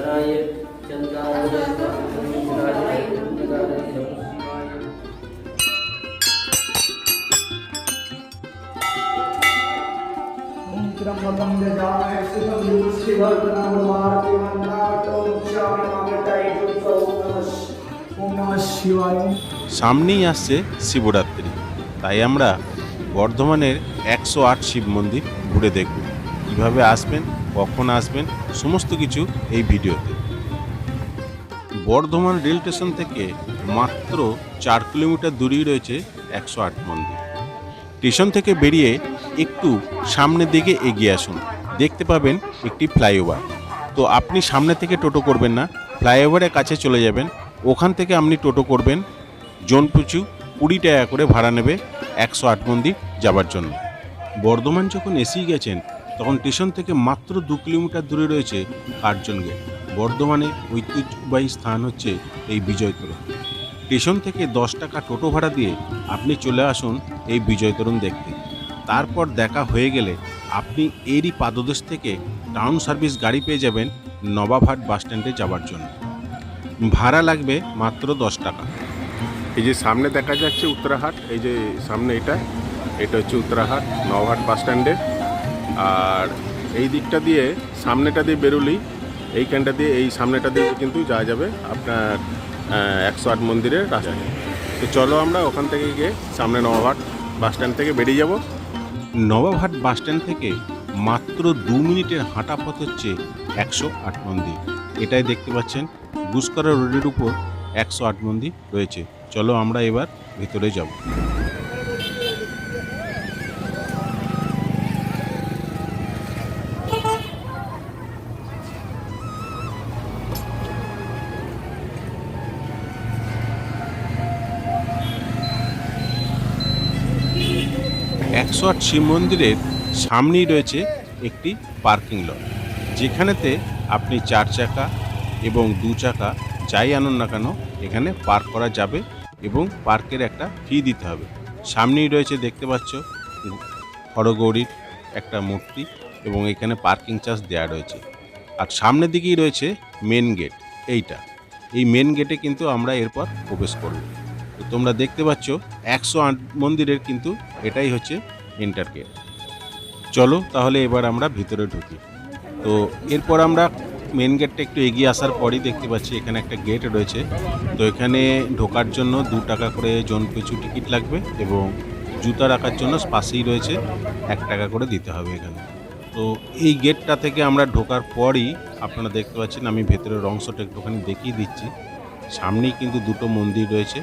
चन्द्राय चन्द्राय चन्द्राय चन्द्राय शिवाय त्र्यम्बकं यजामहे सुगन्धिं शिवर्धनमुर्वारुकमन्त्राटो क्षाममामृतैः ॐ नमः शिवाय সামনেই আসছে শিবরাত্রি তাই আমরা বর্ধমানের একশো আট শিব মন্দির ঘুরে দেখব কীভাবে আসবেন কখন আসবেন, সমস্ত কিছু এই ভিডিওতে। বর্ধমান রেল স্টেশন থেকে মাত্র চার কিলোমিটার দূরেই রয়েছে একশো আট মন্দির। স্টেশন থেকে বেরিয়ে একটু সামনের দিকে এগিয়ে আসুন। দেখতে পাবেন একটি ফ্লাইওভার। তো আপনি সামনে থেকে টোটো করবেন না, ফ্লাইওভারের কাছে চলে যাবেন। ওখান থেকে আপনি টোটো করবেন জন পিছু কুড়ি টাকা করে ভাড়া নেবে একশো আট মন্দির যাবার জন্য। বর্ধমান যখন এসেই গেছেন তখন স্টেশন থেকে মাত্র দু কিলোমিটার দূরে রয়েছে কার্জন গেট। বর্ধমানে ঐতিহ্যবাহী স্থান হচ্ছে এই বিজয় তোরণ স্টেশন থেকে দশ টাকা টোটো ভাড়া দিয়ে আপনি চলে আসুন এই বিজয় তোরণ দেখতে। তারপর দেখা হয়ে গেলে আপনি এরই পাদদেশ থেকে টাউন সার্ভিস গাড়ি পেয়ে যাবেন নবাবহাট বাস স্ট্যান্ডে যাওয়ার জন্য। ভাড়া লাগবে মাত্র দশ টাকা। এই যে সামনে দেখা যাচ্ছে উত্তরাহাট, এই যে সামনে এটা এটা হচ্ছে উত্তরাহাট বাস স্ট্যান্ডে। আর এই দিকটা দিয়ে সামনেটা দিয়ে বেরোলেই এইখানটা দিয়ে, এই সামনেটা দিয়ে কিন্তু যাওয়া যাবে আপনার একশো আট মন্দিরের রাস্তা তো চলো আমরা ওখান থেকে গিয়ে সামনে নবহাট বাস স্ট্যান্ড থেকে বেরিয়ে যাব। নবাবহাট বাস স্ট্যান্ড থেকে মাত্র দু মিনিটের হাঁটা পথ হচ্ছে একশো আট মন্দির। এটাই দেখতে পাচ্ছেন, গুসকরা রোডের উপর একশো আট মন্দির রয়েছে। চলো আমরা এবার ভেতরে যাব। একশো আট শিব মন্দিরের সামনেই রয়েছে একটি পার্কিং লট। যেখানেতে আপনি চার চাকা এবং দু চাকা, যাই আনুন না কেন, এখানে পার্ক করা যাবে এবং পার্কের একটা ফি দিতে হবে। সামনেই রয়েছে, দেখতে পাচ্ছ হরগৌরীর একটা মূর্তি এবং এখানে পার্কিং চার্জ দেওয়া রয়েছে। আর সামনের দিকেই রয়েছে মেন গেট এইটা। এই মেন গেটে কিন্তু আমরা এরপর প্রবেশ করব। তো তোমরা দেখতে পাচ্ছ, একশো আট মন্দিরের কিন্তু এটাই হচ্ছে এন্টার গেট চলো তাহলে এবার আমরা ভিতরে ঢুকি। তো এরপর আমরা মেন গেটটা একটু এগিয়ে আসার পরই দেখতে পাচ্ছি এখানে একটা গেট রয়েছে। তো এখানে ঢোকার জন্য দু টাকা করে জন পিছু টিকিট লাগবে এবং জুতা রাখার জন্য পাশেই রয়েছে। এক টাকা করে দিতে হবে এখানে। তো এই গেটটা থেকে আমরা ঢোকার পরই আপনারা দেখতে পাচ্ছেন আমি ভেতরের অংশটা একটুখানি দেখিয়ে দিচ্ছি। সামনেই কিন্তু দুটো মন্দির রয়েছে।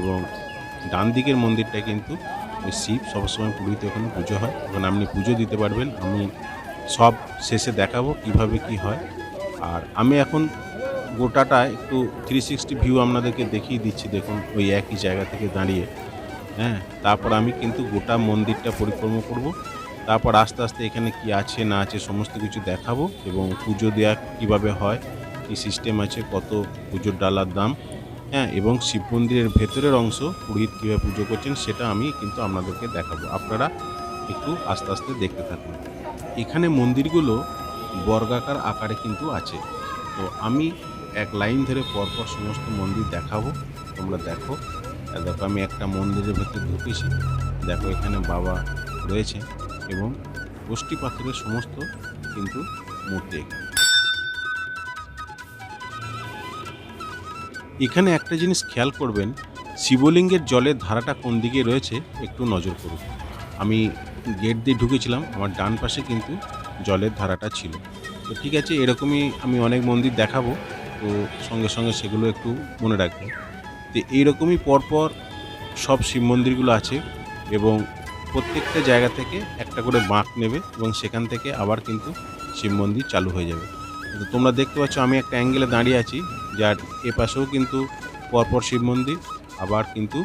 এবং ডান দিকের মন্দিরটা কিন্তু ওই শিব সবসময় পুরীতে ওখানে পুজো হয়। ওখানে আপনি পুজো দিতে পারবেন। আমি সব শেষে দেখাবো কীভাবে কি হয়। আর আমি এখন গোটাটা একটু থ্রি সিক্সটি ভিউ আপনাদেরকে দেখিয়ে দিচ্ছি। দেখুন, ওই একই জায়গা থেকে দাঁড়িয়ে। হ্যাঁ তারপর আমি কিন্তু গোটা মন্দিরটা পরিক্রমা করব। তারপর আস্তে আস্তে এখানে কি আছে না আছে সমস্ত কিছু দেখাবো এবং পুজো দেওয়া কীভাবে হয়, কী সিস্টেম আছে, কত পুজোর ডালার দাম হ্যাঁ এবং শিব মন্দিরের ভেতরের অংশ পুরোহিত কীভাবে পুজো করছেন সেটা আমি কিন্তু আপনাদেরকে দেখাবো। আপনারা একটু আস্তে আস্তে দেখতে থাকুন। এখানে মন্দিরগুলো বর্গাকার আকারে কিন্তু আছে। তো আমি এক লাইন ধরে পরপর সমস্ত মন্দির দেখাবো। তোমরা দেখো। দেখো, আমি একটা মন্দিরের ভেতরে ঢুকেছি। দেখো, এখানে বাবা রয়েছে এবং গোষ্ঠী পাথরের সমস্ত কিন্তু মূর্তি এখানে। এখানে একটা জিনিস খেয়াল করবেন, শিবলিঙ্গের জলের ধারাটা কোন দিকে রয়েছে একটু নজর করুন। আমি গেট দিয়ে ঢুকেছিলাম, আমার ডান পাশে কিন্তু জলের ধারাটা ছিল। তো ঠিক আছে, এরকমই আমি অনেক মন্দির দেখাবো, তো সঙ্গে সঙ্গে সেগুলো একটু মনে রাখব তো এইরকমই পরপর সব শিব মন্দিরগুলো আছে এবং প্রত্যেকটা জায়গা থেকে একটা করে বাঁক নেবে এবং সেখান থেকে আবার কিন্তু শিব মন্দির চালু হয়ে যাবে। তো তোমরা দেখতে পাচ্ছ আমি একটা অ্যাঙ্গেলে দাঁড়িয়ে আছি যার এ পাশেও কিন্তু পরপর শিব মন্দির, আবার কিন্তু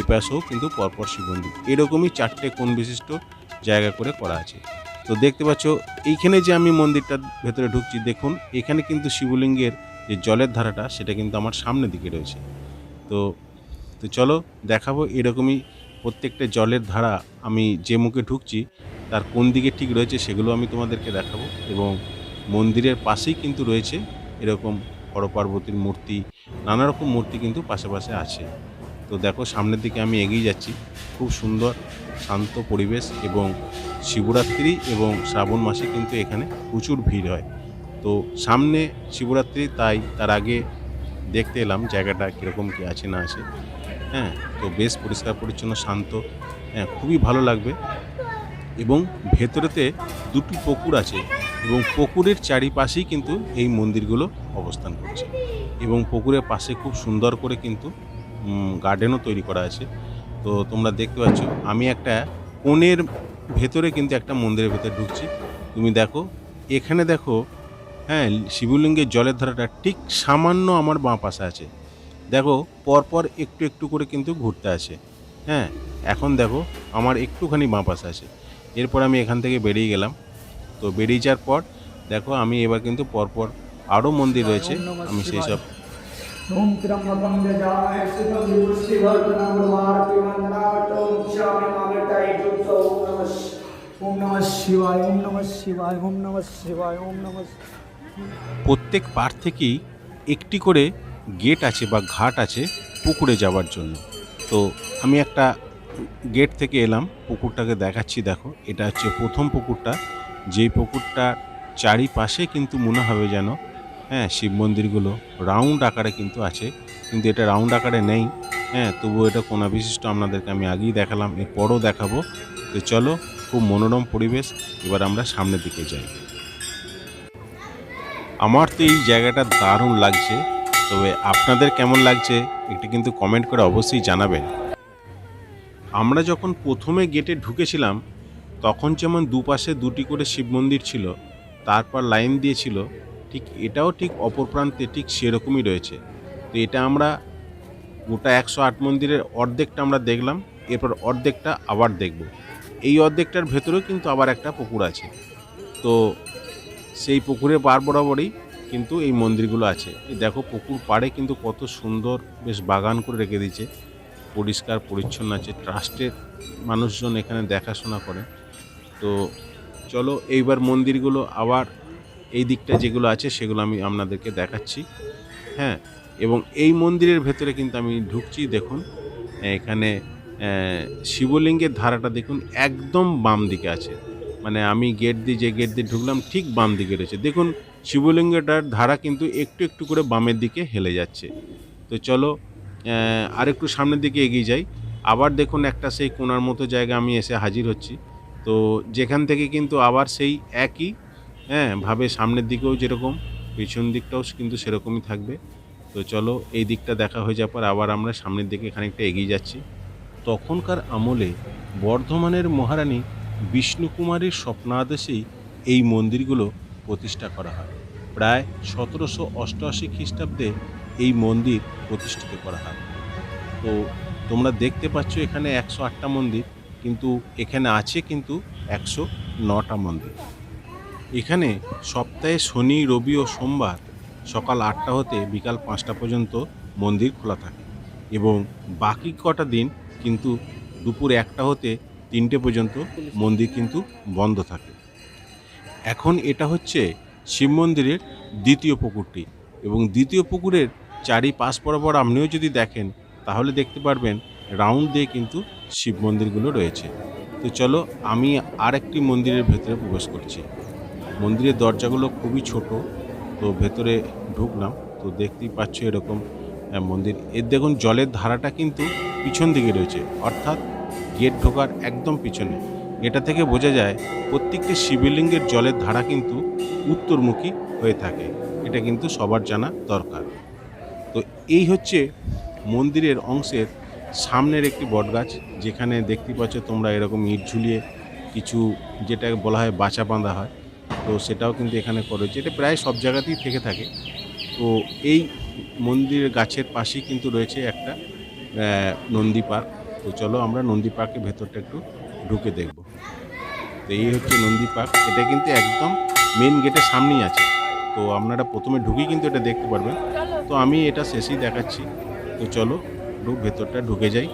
এ পাশেও কিন্তু পরপর শিব মন্দির। এরকমই চারটে কোণ বিশিষ্ট জায়গা করে করা আছে। তো দেখতে পাচ্ছ, এইখানে যে আমি মন্দিরটার ভেতরে ঢুকছি, দেখুন, এখানে কিন্তু শিবলিঙ্গের যে জলের ধারাটা, সেটা কিন্তু আমার সামনের দিকে রয়েছে। তো তো চলো দেখাবো এরকমই প্রত্যেকটা জলের ধারা আমি যে মুখে ঢুকছি, তার কোন দিকে ঠিক রয়েছে সেগুলো আমি তোমাদেরকে দেখাবো এবং মন্দিরের পাশেই কিন্তু রয়েছে এরকম বড় পার্বতীর মূর্তি নানা রকম মূর্তি কিন্তু পাশাপাশি আছে। তো দেখো, সামনের দিকে আমি এগিয়ে যাচ্ছি। খুব সুন্দর, শান্ত পরিবেশ এবং শিবরাত্রি এবং শ্রাবণ মাসে কিন্তু এখানে প্রচুর ভিড় হয়। তো সামনে শিবরাত্রি, তাই তার আগে দেখতে এলাম জায়গাটা কীরকম, কী আছে না আছে। হ্যাঁ তো বেশ পরিষ্কার, পরিচ্ছন্ন, শান্ত। হ্যাঁ খুবই ভালো লাগবে। এবং ভেতরেতে দুটি পুকুর আছে। এবং পুকুরের চারিপাশেই কিন্তু এই মন্দিরগুলো অবস্থান করছে। এবং পুকুরের পাশে খুব সুন্দর করে কিন্তু গার্ডেনও তৈরি করা আছে। তো তোমরা দেখতে পাচ্ছ, আমি একটা কোণের ভেতরে কিন্তু একটা মন্দিরের ভেতরে ঢুকছি। তুমি দেখো, এখানে দেখো হ্যাঁ শিবলিঙ্গের জলের ধারাটা ঠিক সামান্য আমার বাঁ পাশে আছে। দেখো, পরপর একটু একটু করে কিন্তু ঘুরতে আছে। হ্যাঁ এখন দেখো, আমার একটুখানি বাঁ পাশে আছে। এরপর আমি এখান থেকে বেরিয়ে গেলাম। তো বেরিয়ে যাওয়ার পর দেখো আমি এবার কিন্তু পরপর আরও মন্দির রয়েছে আমি সেই সব প্রত্যেক পার থেকেই একটি করে গেট আছে বা ঘাট আছে পুকুরে যাওয়ার জন্য। তো আমি একটা গেট থেকে এলাম পুকুরটাকে দেখাচ্ছি দেখো এটা হচ্ছে প্রথম পুকুরটা। যেই পুকুরটা চারিপাশে কিন্তু মনে হবে যেন হ্যাঁ শিব মন্দিরগুলো রাউন্ড আকারে কিন্তু আছে, কিন্তু এটা রাউন্ড আকারে নেই হ্যাঁ তবুও এটা কোনা বিশিষ্ট আপনাদেরকে আমি আগেই দেখালাম, এরপরও দেখাবো। তো চলো, খুব মনোরম পরিবেশ, এবার আমরা সামনের দিকে যাই। আমার তো এই জায়গাটা দারুণ লাগছে, তবে আপনাদের কেমন লাগছে একটু কিন্তু কমেন্ট করে অবশ্যই জানাবেন। আমরা যখন প্রথমে গেটে ঢুকেছিলাম তখন যেমন দুপাশে দুটি করে শিব মন্দির ছিল, তারপর লাইন দিয়েছিল, ঠিক এটাও ঠিক অপর প্রান্তে ঠিক সেরকমই রয়েছে। তো এটা আমরা গোটা একশো আট মন্দিরের অর্ধেকটা আমরা দেখলাম, এরপর অর্ধেকটা আবার দেখব। এই অর্ধেকটার ভেতরেও কিন্তু আবার একটা পুকুর আছে। তো সেই পুকুরের পার বরাবরই কিন্তু এই মন্দিরগুলো আছে। দেখো পুকুর পাড়ে কিন্তু কত সুন্দর বেশ বাগান করে রেখে দিয়েছে। পরিষ্কার, পরিচ্ছন্ন আছে, ট্রাস্টের মানুষজন এখানে দেখাশোনা করে। তো চলো এইবার মন্দিরগুলো আবার এই দিকটা যেগুলো আছে সেগুলো আমি আপনাদেরকে দেখাচ্ছি। হ্যাঁ এবং এই মন্দিরের ভেতরে কিন্তু আমি ঢুকছি দেখুন এখানে শিবলিঙ্গের ধারাটা দেখুন একদম বাম দিকে আছে। মানে আমি গেট দিয়ে যে গেট দিয়ে ঢুকলাম ঠিক বাম দিকে রয়েছে। দেখুন শিবলিঙ্গটার ধারা কিন্তু একটু একটু করে বামের দিকে হেলে যাচ্ছে। তো চলো আহ, আর একটু সামনের দিকে এগিয়ে যাই। আবার দেখুন একটা সেই কোনার মতো জায়গা আমি এসে হাজির হচ্ছি। তো যেখান থেকে কিন্তু আবার সেই একই হ্যাঁ ভাবে সামনের দিকেও যেরকম, পিছন দিকটাও কিন্তু সেরকমই থাকবে। তো চলো এই দিকটা দেখা হয়ে যাওয়ার পর আবার আমরা সামনের দিকে খানিকটা এগিয়ে যাচ্ছি। তখনকার আমলে বর্ধমানের মহারানী বিষ্ণুকুমারীর স্বপ্নাদেশেই এই মন্দিরগুলো প্রতিষ্ঠা করা হয়। প্রায় সতেরোশো অষ্টআশি খ্রিস্টাব্দে এই মন্দির প্রতিষ্ঠিত করা হয়। তো তোমরা দেখতে পাচ্ছ এখানে একশো আটটা মন্দির। কিন্তু এখানে আছে কিন্তু একশো নটা মন্দির। এখানে সপ্তাহে শনি, রবি ও সোমবার সকাল আটটা হতে বিকাল পাঁচটা পর্যন্ত মন্দির খোলা থাকে এবং বাকি কটা দিন কিন্তু দুপুর একটা হতে তিনটে পর্যন্ত মন্দির কিন্তু বন্ধ থাকে। এখন এটা হচ্ছে শিব মন্দিরের দ্বিতীয় পুকুরটি এবং দ্বিতীয় পুকুরের চারি পাশ বরাবর আপনিও যদি দেখেন তাহলে দেখতে পারবেন রাউন্ড দিয়ে কিন্তু শিব মন্দিরগুলো রয়েছে। তো চলো আমি আর একটি মন্দিরের ভেতরে প্রবেশ করছি। মন্দিরের দরজাগুলো খুবই ছোট, তো ভেতরে ঢুকলাম। তো দেখতেই পাচ্ছ এরকম মন্দির। এর দেখুন, জলের ধারাটা কিন্তু পিছন দিকে রয়েছে। অর্থাৎ গেট ঢোকার একদম পিছনে। এটা থেকে বোঝা যায়, প্রত্যেকটি শিবলিঙ্গের জলের ধারা কিন্তু উত্তরমুখী হয়ে থাকে। এটা কিন্তু সবার জানা দরকার। তো এই হচ্ছে মন্দিরের অংশের সামনের একটি বটগাছ, যেখানে দেখতে পাচ্ছ তোমরা এরকম ইট ঝুলিয়ে কিছু যেটা বলা হয় বাঁচা বাঁধা হয়। তো সেটাও কিন্তু এখানে করেছে এটা প্রায় সব জায়গাতেই থেকে থাকে। তো এই মন্দির গাছের পাশেই কিন্তু রয়েছে একটা নন্দী পার্ক। তো চলো আমরা নন্দী পার্কের ভেতরটা একটু ঢুকে দেখব। তো এই হচ্ছে নন্দী পার্ক। এটা কিন্তু একদম মেন গেটের সামনেই আছে। তো আপনারা প্রথমে ঢুকেই কিন্তু এটা দেখতে পারবেন। তো আমি এটা শেষেই দেখাচ্ছি। তো চলো একটু ভেতরটা ঢুকে যাই।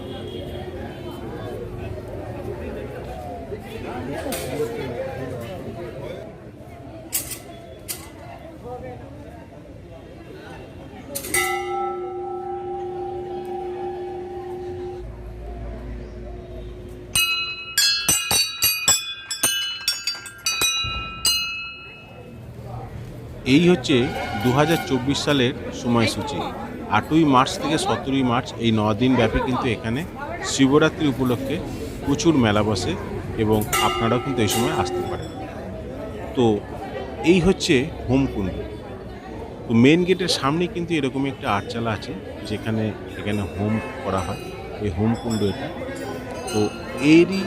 এই হচ্ছে দু হাজার চব্বিশ সালের সময়সূচি। আটই মার্চ থেকে সতেরোই মার্চ এই দিন ব্যাপী কিন্তু এখানে শিবরাত্রি উপলক্ষে প্রচুর মেলা বসে এবং আপনারাও কিন্তু এই সময় আসতে পারেন। তো এই হচ্ছে হোমকুণ্ড তো মেন গেটের সামনে কিন্তু এরকম একটা আটচালা আছে, যেখানে এখানে হোম করা হয়, এই হোমকুণ্ড এটা। তো এরই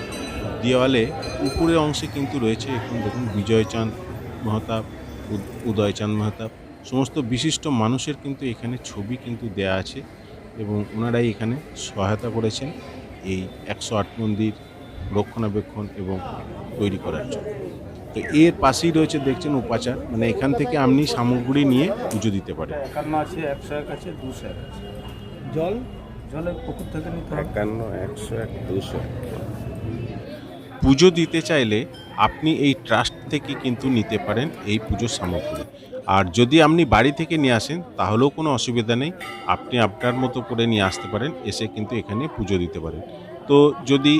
দেওয়ালে উপরের অংশে কিন্তু রয়েছে এখন দেখুন বিজয়চাঁদ মহতাব, উদ- উদয়চাঁদ মহতাব সমস্ত বিশিষ্ট মানুষের কিন্তু এখানে ছবি কিন্তু দেয়া আছে এবং ওনারাই এখানে সহায়তা করেছেন এই একশো আট মন্দির রক্ষণাবেক্ষণ এবং তৈরি করার জন্য। তো এর পাশেই রয়েছে দেখছেন উপাচার মানে এখান থেকে আপনি সামগ্রী নিয়ে পুজো দিতে পারেন। একান্ন আছে একশো এক আছে দুশো এক জল? জলে পুকুর থেকে নিতে একান্ন একশো এক দুশো পুজো দিতে চাইলে আপনি এই ট্রাস্ট থেকে কিন্তু নিতে পারেন এই পুজোর সামগ্রী। আর যদি আপনি বাড়ি থেকে নিয়ে আসেন, তাহলেও কোনো অসুবিধা নেই। আপনি আপনার মতো করে নিয়ে আসতে পারেন, এসে কিন্তু এখানে পুজো দিতে পারেন। তো যদি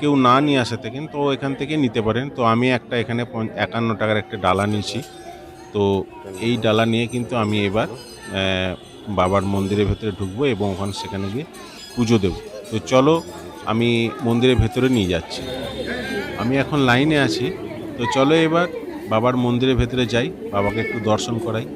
কেউ না নিয়ে আসে থাকেন, তো এখান থেকে নিতে পারেন। তো আমি একটা এখানে একান্ন টাকার একটা ডালা নিয়েছি। তো এই ডালা নিয়ে কিন্তু আমি এবার বাবার মন্দিরের ভেতরে ঢুকবো এবং ওখানে সেখানে গিয়ে পুজো দেবো। তো চলো, আমি মন্দিরের ভেতরে নিয়ে যাচ্ছি। আমি এখন লাইনে আছি। তো চলো এবার বাবার মন্দিরের ভেতরে যাই বাবাকে একটু দর্শন করাই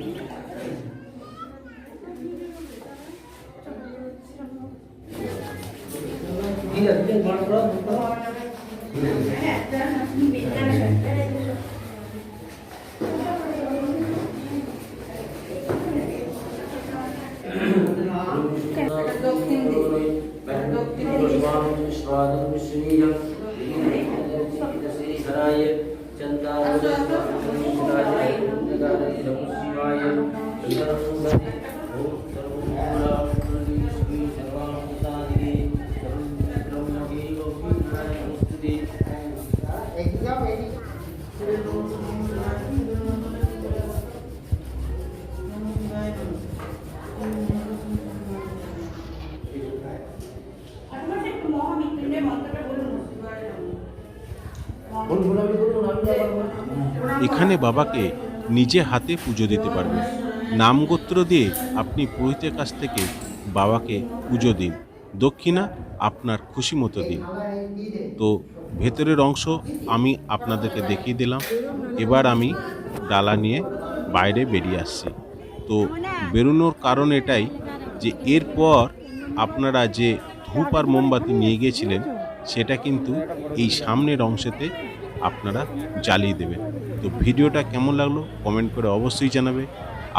चन्दाय चन्द्रपूरणे ॐ सर्वमूलापूर्णेश्वरी सर्वामृतादिगे सर्वं ब्रह्मदेवपूर्णाय नमस्तुते एग्ज़ाम बोल बोला भी बोल। এখানে বাবাকে নিজে হাতে পুজো দিতে পারবেন নামগোত্র দিয়ে আপনি পুরোহিতের কাছ থেকে বাবাকে পুজো দিন। দক্ষিণা আপনার খুশি মতো দিন। তো ভেতরের অংশ আমি আপনাদেরকে দেখিয়ে দিলাম। এবার আমি ডালা নিয়ে বাইরে বেরিয়ে আসছি। তো বেরোনোর কারণ এটাই যে এরপর আপনারা যে ধূপ আর মোমবাতি নিয়ে গিয়েছিলেন, সেটা কিন্তু এই সামনের অংশেতে আপনারা জ্বালিয়ে দেবেন। তো ভিডিওটা কেমন লাগল কমেন্ট করে অবশ্যই জানাবে।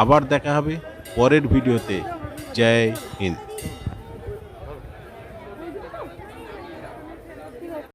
আবার দেখা হবে পরের ভিডিওতে। জয় হিন্দ।